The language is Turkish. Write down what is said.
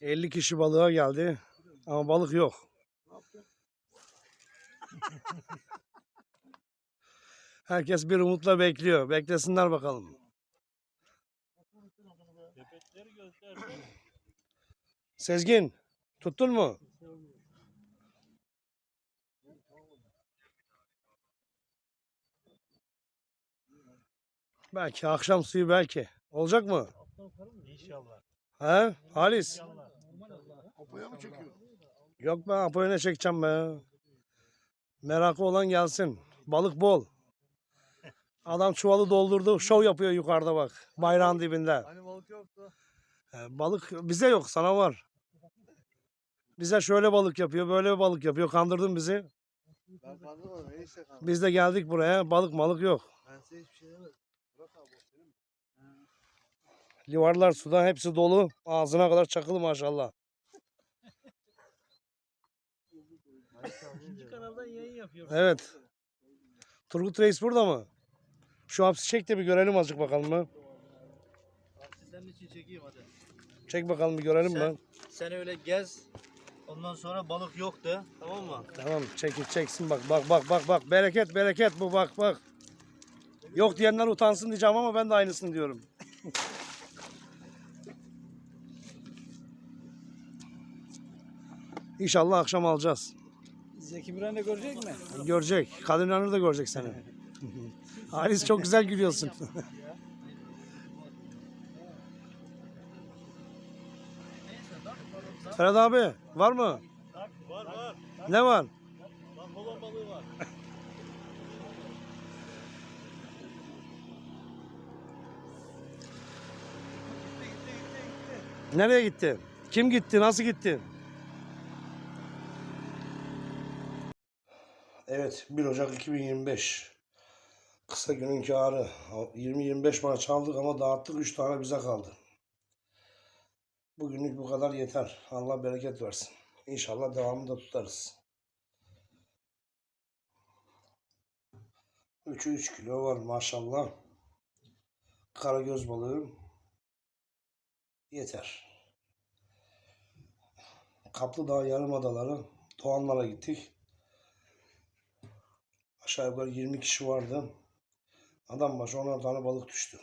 50 kişi balığa geldi ama balık yok. Herkes bir umutla bekliyor. Beklesinler bakalım. Sezgin, tuttun mu? Belki akşam suyu belki. Olacak mı? İnşallah. He? Halis. İnşallah. Apoya mı çekiyor? Yok be Apo'ya ne çekeceğim be. Merakı olan gelsin. Balık bol. Adam çuvalı doldurdu. Şov yapıyor yukarıda bak. Bayrağın dibinde. Hani balık yoktu. He, balık bize yok sana var. Bize şöyle balık yapıyor, böyle balık yapıyor. Kandırdın bizi. Ben kandırmadım. Neyse kandırdım. Biz de geldik buraya. Balık malık yok. Ben size hiçbir şey demedim. Bırak abi. Livarlar suda hepsi dolu. Ağzına kadar çakılı maşallah. İkinci kanaldan yayın yapıyor. Evet. Turgut Reis burada mı? Şu hapsi çek de bir görelim azıcık bakalım mı? Senin için çekeyim hadi. Çek bakalım bir görelim Sen- mi? Sen öyle gez. Ondan sonra balık yok de. Tamam mı? Tamam çekil çeksin bak bak bak bak bak bereket bereket bu bak bak. Yok diyenler utansın diyeceğim ama ben de aynısını diyorum. İnşallah akşam alacağız. Zeki Müren de görecek mi? Görecek. Kadir İnanır da görecek seni. Halis çok güzel gülüyorsun. Ferhat abi var mı? Var var. Ne var? Bak balon balığı var. Nereye gitti? Kim gitti? Nasıl gitti? Evet 1 Ocak 2025. Kısa günün kârı. 20-25 bana çaldık ama dağıttık 3 tane bize kaldı. Bugünlük bu kadar yeter. Allah bereket versin. İnşallah devamını da tutarız. 3'ü 3 kilo var maşallah. Karagöz balığı. Yeter. Kaplıdağ Yarımadaları Doğanlara gittik. Aşağı yukarı 20 kişi vardı. Adam başı 10 tane balık düştü.